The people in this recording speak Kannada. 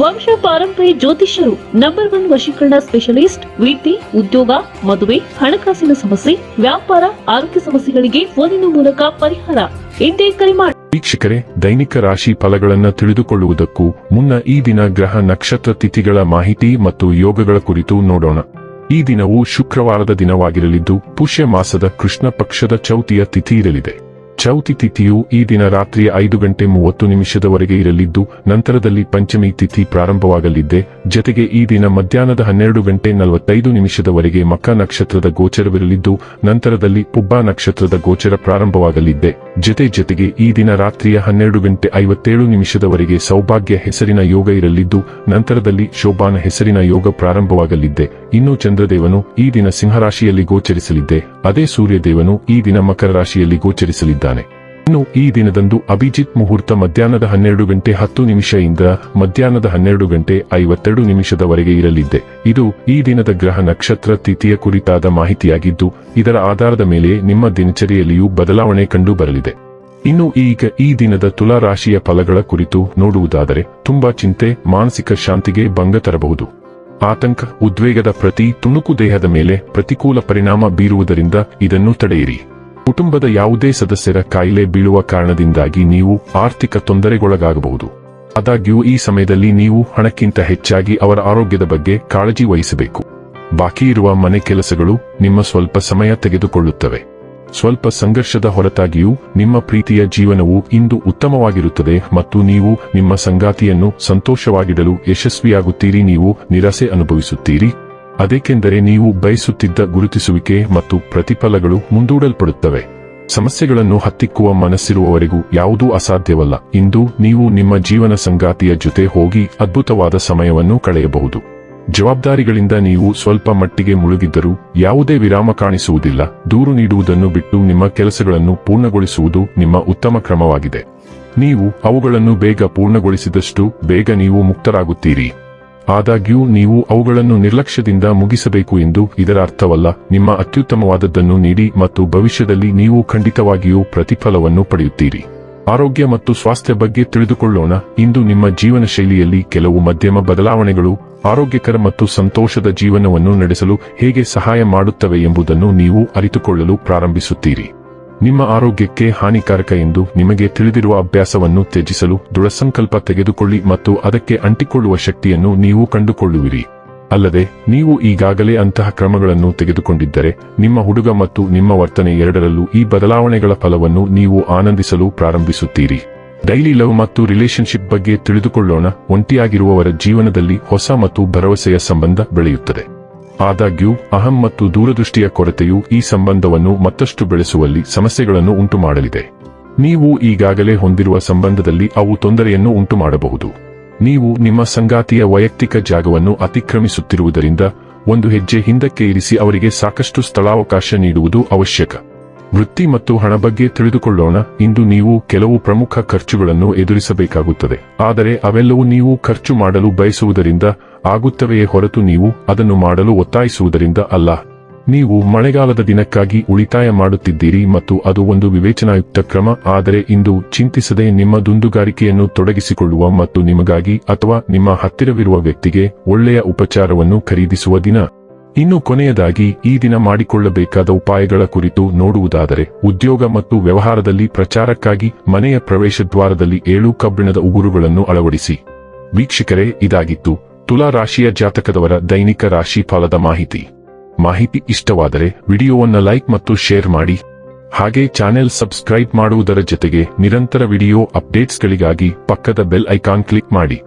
ವಂಶ ಪಾರಂಪರ್ಯ ಜ್ಯೋತಿಷ್ಯರು ನಂಬರ್ ಒನ್ ವಶೀಕರಣ ಸ್ಪೆಷಲಿಸ್ಟ್ ವೃತ್ತಿ ಉದ್ಯೋಗ, ಮದುವೆ, ಹಣಕಾಸಿನ ಸಮಸ್ಯೆ, ವ್ಯಾಪಾರ, ಆರೋಗ್ಯ ಸಮಸ್ಯೆಗಳಿಗೆ ಫೋನಿನ ಮೂಲಕ ಪರಿಹಾರ. ಇಂದೇ ಕರೆ ಮಾಡಿ ವೀಕ್ಷಕರೇ, ದೈನಿಕ ರಾಶಿ ಫಲಗಳನ್ನು ತಿಳಿದುಕೊಳ್ಳುವುದಕ್ಕೂ ಮುನ್ನ ಈ ದಿನ ಗ್ರಹ ನಕ್ಷತ್ರ ತಿಥಿಗಳ ಮಾಹಿತಿ ಮತ್ತು ಯೋಗಗಳ ಕುರಿತು ನೋಡೋಣ. ಈ ದಿನವು ಶುಕ್ರವಾರದ ದಿನವಾಗಿರಲಿದ್ದು, ಪುಷ್ಯ ಮಾಸದ ಕೃಷ್ಣ ಪಕ್ಷದ ಚೌತಿಯ ತಿಥಿ ಇರಲಿದೆ. ಚೌತಿ ತಿಥಿಯು ಈ ದಿನ ರಾತ್ರಿ ಐದು ಗಂಟೆ ಮೂವತ್ತು ನಿಮಿಷದವರೆಗೆ ಇರಲಿದ್ದು, ನಂತರದಲ್ಲಿ ಪಂಚಮಿ ತಿಥಿ ಪ್ರಾರಂಭವಾಗಲಿದ್ದೆ. ಜತೆಗೆ ಈ ದಿನ ಮಧ್ಯಾಹ್ನದ ಹನ್ನೆರಡು ಗಂಟೆ ನಲವತ್ತೈದು ನಿಮಿಷದವರೆಗೆ ಮಕ್ಕ ನಕ್ಷತ್ರದ ಗೋಚರವಿರಲಿದ್ದು, ನಂತರದಲ್ಲಿ ಪುಬ್ಬ ನಕ್ಷತ್ರದ ಗೋಚರ ಪ್ರಾರಂಭವಾಗಲಿದ್ದೆ. ಜತೆ ಜತೆಗೆ ಈ ದಿನ ರಾತ್ರಿಯ ಹನ್ನೆರಡು ಗಂಟೆ ಐವತ್ತೇಳು ನಿಮಿಷದವರೆಗೆ ಸೌಭಾಗ್ಯ ಹೆಸರಿನ ಯೋಗ ಇರಲಿದ್ದು, ನಂತರದಲ್ಲಿ ಶೋಭಾನ ಹೆಸರಿನ ಯೋಗ ಪ್ರಾರಂಭವಾಗಲಿದ್ದೆ. ಇನ್ನು ಚಂದ್ರದೇವನು ಈ ದಿನ ಸಿಂಹರಾಶಿಯಲ್ಲಿ ಗೋಚರಿಸಲಿದ್ದೆ. ಅದೇ ಸೂರ್ಯದೇವನು ಈ ದಿನ ಮಕರ ರಾಶಿಯಲ್ಲಿ ಗೋಚರಿಸಲಿದ್ದಾನೆ ಇನ್ನು ಈ ದಿನದಂದು ಅಭಿಜಿತ್ ಮುಹೂರ್ತ ಮಧ್ಯಾಹ್ನದ ಹನ್ನೆರಡು ಗಂಟೆ ಹತ್ತು ನಿಮಿಷದಿಂದ ಮಧ್ಯಾಹ್ನದ ಹನ್ನೆರಡು ಗಂಟೆ ಐವತ್ತೆರಡು ನಿಮಿಷದವರೆಗೆ ಇರಲಿದ್ದೆ. ಇದು ಈ ದಿನದ ಗ್ರಹ ನಕ್ಷತ್ರ ತಿಥಿಯ ಕುರಿತಾದ ಮಾಹಿತಿಯಾಗಿದ್ದು, ಇದರ ಆಧಾರದ ಮೇಲೆ ನಿಮ್ಮ ದಿನಚರಿಯಲ್ಲಿಯೂ ಬದಲಾವಣೆ ಕಂಡು ಬರಲಿದೆ ಇನ್ನು ಈಗ ಈ ದಿನದ ತುಲಾ ರಾಶಿಯ ಫಲಗಳ ಕುರಿತು ನೋಡುವುದಾದರೆ, ತುಂಬಾ ಚಿಂತೆ, ಮಾನಸಿಕ ಶಾಂತಿಗೆ ಭಂಗ ತರಬಹುದು. ಆತಂಕ, ಉದ್ವೇಗದ ಪ್ರತಿ ತುಣುಕು ದೇಹದ ಮೇಲೆ ಪ್ರತಿಕೂಲ ಪರಿಣಾಮ ಬೀರುವುದರಿಂದ ಇದನ್ನು ತಡೆಯಿರಿ. ಕುಟುಂಬದ ಯಾವುದೇ ಸದಸ್ಯರ ಕಾಯಿಲೆ ಬೀಳುವ ಕಾರಣದಿಂದಾಗಿ ನೀವು ಆರ್ಥಿಕ ತೊಂದರೆಗೊಳಗಾಗಬಹುದು. ಆದಾಗ್ಯೂ ಈ ಸಮಯದಲ್ಲಿ ನೀವು ಹಣಕ್ಕಿಂತ ಹೆಚ್ಚಾಗಿ ಅವರ ಆರೋಗ್ಯದ ಬಗ್ಗೆ ಕಾಳಜಿ ವಹಿಸಬೇಕು. ಬಾಕಿ ಇರುವ ಮನೆ ಕೆಲಸಗಳು ನಿಮ್ಮ ಸ್ವಲ್ಪ ಸಮಯ ತೆಗೆದುಕೊಳ್ಳುತ್ತವೆ. ಸ್ವಲ್ಪ ಸಂಘರ್ಷದ ಹೊರತಾಗಿಯೂ ನಿಮ್ಮ ಪ್ರೀತಿಯ ಜೀವನವು ಇಂದು ಉತ್ತಮವಾಗಿರುತ್ತದೆ ಮತ್ತು ನೀವು ನಿಮ್ಮ ಸಂಗಾತಿಯನ್ನು ಸಂತೋಷವಾಗಿಡಲು ಯಶಸ್ವಿಯಾಗುತ್ತೀರಿ, ನೀವು ನಿರಾಸೆ ಅನುಭವಿಸುತ್ತೀರಿ. ಅದೇಕೆಂದರೆ ನೀವು ಬಯಸುತ್ತಿದ್ದ ಗುರುತಿಸುವಿಕೆ ಮತ್ತು ಪ್ರತಿಫಲಗಳು ಮುಂದೂಡಲ್ಪಡುತ್ತವೆ. ಸಮಸ್ಯೆಗಳನ್ನು ಹತ್ತಿಕ್ಕುವ ಮನಸ್ಸಿರುವವರೆಗೂ ಯಾವುದೂ ಅಸಾಧ್ಯವಲ್ಲ. ಇಂದು ನೀವು ನಿಮ್ಮ ಜೀವನ ಸಂಗಾತಿಯ ಜೊತೆ ಹೋಗಿ ಅದ್ಭುತವಾದ ಸಮಯವನ್ನು ಕಳೆಯಬಹುದು. ಜವಾಬ್ದಾರಿಗಳಿಂದ ನೀವು ಸ್ವಲ್ಪ ಮಟ್ಟಿಗೆ ಮುಳುಗಿದ್ದರೂ ಯಾವುದೇ ವಿರಾಮ ಕಾಣಿಸುವುದಿಲ್ಲ. ದೂರು ನೀಡುವುದನ್ನು ಬಿಟ್ಟು ನಿಮ್ಮ ಕೆಲಸಗಳನ್ನು ಪೂರ್ಣಗೊಳಿಸುವುದು ನಿಮ್ಮ ಉತ್ತಮ ಕ್ರಮವಾಗಿದೆ. ನೀವು ಅವುಗಳನ್ನು ಬೇಗ ಪೂರ್ಣಗೊಳಿಸಿದಷ್ಟು ಬೇಗ ನೀವು ಮುಕ್ತರಾಗುತ್ತೀರಿ. ಆದಾಗ್ಯೂ ನೀವು ಅವುಗಳನ್ನು ನಿರ್ಲಕ್ಷ್ಯದಿಂದ ಮುಗಿಸಬೇಕು ಎಂದು ಇದರ ಅರ್ಥವಲ್ಲ ನಿಮ್ಮ ಅತ್ಯುತ್ತಮವಾದದ್ದನ್ನು ನೀಡಿ ಮತ್ತು ಭವಿಷ್ಯದಲ್ಲಿ ನೀವು ಖಂಡಿತವಾಗಿಯೂ ಪ್ರತಿಫಲವನ್ನು ಪಡೆಯುತ್ತೀರಿ. ಆರೋಗ್ಯ ಮತ್ತು ಸ್ವಾಸ್ಥ್ಯ ಬಗ್ಗೆ ತಿಳಿದುಕೊಳ್ಳೋಣ. ಇಂದು ನಿಮ್ಮ ಜೀವನ ಶೈಲಿಯಲ್ಲಿ ಕೆಲವು ಮಧ್ಯಮ ಬದಲಾವಣೆಗಳು ಆರೋಗ್ಯಕರ ಮತ್ತು ಸಂತೋಷದ ಜೀವನವನ್ನು ನಡೆಸಲು ಹೇಗೆ ಸಹಾಯ ಮಾಡುತ್ತವೆ ಎಂಬುದನ್ನು ನೀವು ಅರಿತುಕೊಳ್ಳಲು ಪ್ರಾರಂಭಿಸುತ್ತೀರಿ. ನಿಮ್ಮ ಆರೋಗ್ಯಕ್ಕೆ ಹಾನಿಕಾರಕ ಎಂದು ನಿಮಗೆ ತಿಳಿದಿರುವ ಅಭ್ಯಾಸವನ್ನು ತ್ಯಜಿಸಲು ದೃಢಸಂಕಲ್ಪ ತೆಗೆದುಕೊಳ್ಳಿ ಮತ್ತು ಅದಕ್ಕೆ ಅಂಟಿಕೊಳ್ಳುವ ಶಕ್ತಿಯನ್ನು ನೀವು ಕಂಡುಕೊಳ್ಳುವಿರಿ. ಅಲ್ಲದೆ, ನೀವು ಈಗಾಗಲೇ ಅಂತಹ ಕ್ರಮಗಳನ್ನು ತೆಗೆದುಕೊಂಡಿದ್ದರೆ, ನಿಮ್ಮ ಹುಡುಗ ಮತ್ತು ನಿಮ್ಮ ವರ್ತನೆ ಎರಡರಲ್ಲೂ ಈ ಬದಲಾವಣೆಗಳ ಫಲವನ್ನು ನೀವು ಆನಂದಿಸಲು ಪ್ರಾರಂಭಿಸುತ್ತೀರಿ. ಡೈಲಿ ಲವ್ ಮತ್ತು ರಿಲೇಶನ್ಶಿಪ್ ಬಗ್ಗೆ ತಿಳಿದುಕೊಳ್ಳೋಣ, ಒಂಟಿಯಾಗಿರುವವರ ಜೀವನದಲ್ಲಿ ಹೊಸ ಮತ್ತು ಭರವಸೆಯ ಸಂಬಂಧ ಬೆಳೆಯುತ್ತದೆ. ಆದಾಗ್ಯೂ, ಅಹಂ ಮತ್ತು ದೂರದೃಷ್ಟಿಯ ಕೊರತೆಯು ಈ ಸಂಬಂಧವನ್ನು ಮತ್ತಷ್ಟು ಬೆಳೆಸುವಲ್ಲಿ ಸಮಸ್ಯೆಗಳನ್ನು ಉಂಟುಮಾಡಲಿದೆ. ನೀವು ಈಗಾಗಲೇ ಹೊಂದಿರುವ ಸಂಬಂಧದಲ್ಲಿ ಅವು ತೊಂದರೆಯನ್ನು ಉಂಟುಮಾಡಬಹುದು. ನೀವು ನಿಮ್ಮ ಸಂಗಾತಿಯ ವೈಯಕ್ತಿಕ ಜಾಗವನ್ನು ಅತಿಕ್ರಮಿಸುತ್ತಿರುವುದರಿಂದ, ಒಂದು ಹೆಜ್ಜೆ ಹಿಂದಕ್ಕೆ ಇರಿಸಿ ಅವರಿಗೆ ಸಾಕಷ್ಟು ಸ್ಥಳಾವಕಾಶ ನೀಡುವುದು ಅವಶ್ಯಕ. ವೃತ್ತಿ ಮತ್ತು ಹಣ ಬಗ್ಗೆ ತಿಳಿದುಕೊಳ್ಳೋಣ. ಇಂದು ನೀವು ಕೆಲವು ಪ್ರಮುಖ ಖರ್ಚುಗಳನ್ನು ಎದುರಿಸಬೇಕಾಗುತ್ತದೆ. ಆದರೆ ಅವೆಲ್ಲವೂ ನೀವು ಖರ್ಚು ಮಾಡಲು ಬಯಸುವುದರಿಂದ ಆಗುತ್ತವೆಯೇ ಹೊರತು ನೀವು ಅದನ್ನು ಮಾಡಲು ಒತ್ತಾಯಿಸುವುದರಿಂದ ಅಲ್ಲ. ನೀವು ಮಳೆಗಾಲದ ದಿನಕ್ಕಾಗಿ ಉಳಿತಾಯ ಮಾಡುತ್ತಿದ್ದೀರಿ ಮತ್ತು ಅದು ಒಂದು ವಿವೇಚನಾಯುಕ್ತ ಕ್ರಮ. ಆದರೆ ಇಂದು ಚಿಂತಿಸದೆ ನಿಮ್ಮ ದುಂದುಗಾರಿಕೆಯನ್ನು ತೊಡಗಿಸಿಕೊಳ್ಳುವ ಮತ್ತು ನಿಮಗಾಗಿ ಅಥವಾ ನಿಮ್ಮ ಹತ್ತಿರವಿರುವ ವ್ಯಕ್ತಿಗೆ ಒಳ್ಳೆಯ ಉಪಚಾರವನ್ನು ಖರೀದಿಸುವ ದಿನ. ಇನ್ನು ಕೊನೆಯದಾಗಿ ಈ ದಿನ ಮಾಡಿಕೊಳ್ಳಬೇಕಾದ ಉಪಾಯಗಳ ಕುರಿತು ನೋಡುವುದಾದರೆ, ಉದ್ಯೋಗ ಮತ್ತು ವ್ಯವಹಾರದಲ್ಲಿ ಪ್ರಚಾರಕ್ಕಾಗಿ ಮನೆಯ ಪ್ರವೇಶದ್ವಾರದಲ್ಲಿ ಏಳು ಕಬ್ಬಿಣದ ಉಗುರುಗಳನ್ನು ಅಳವಡಿಸಿ. ವೀಕ್ಷಕರೇ, ಇದಾಗಿತ್ತು ತುಲಾ ರಾಶಿಯ ಜಾತಕದವರ ದೈನಿಕ ರಾಶಿ ಫಲದ ಮಾಹಿತಿ. ಮಾಹಿತಿ ಇಷ್ಟವಾದರೆ ವಿಡಿಯೋವನ್ನು ಲೈಕ್ ಮತ್ತು ಶೇರ್ ಮಾಡಿ. ಹಾಗೆ ಚಾನೆಲ್ ಸಬ್ಸ್ಕ್ರೈಬ್ ಮಾಡುವುದರ ಜೊತೆಗೆ ನಿರಂತರ ವಿಡಿಯೋ ಅಪ್ಡೇಟ್ಸ್ಗಳಿಗಾಗಿ ಪಕ್ಕದ ಬೆಲ್ ಐಕಾನ್ ಕ್ಲಿಕ್ ಮಾಡಿ.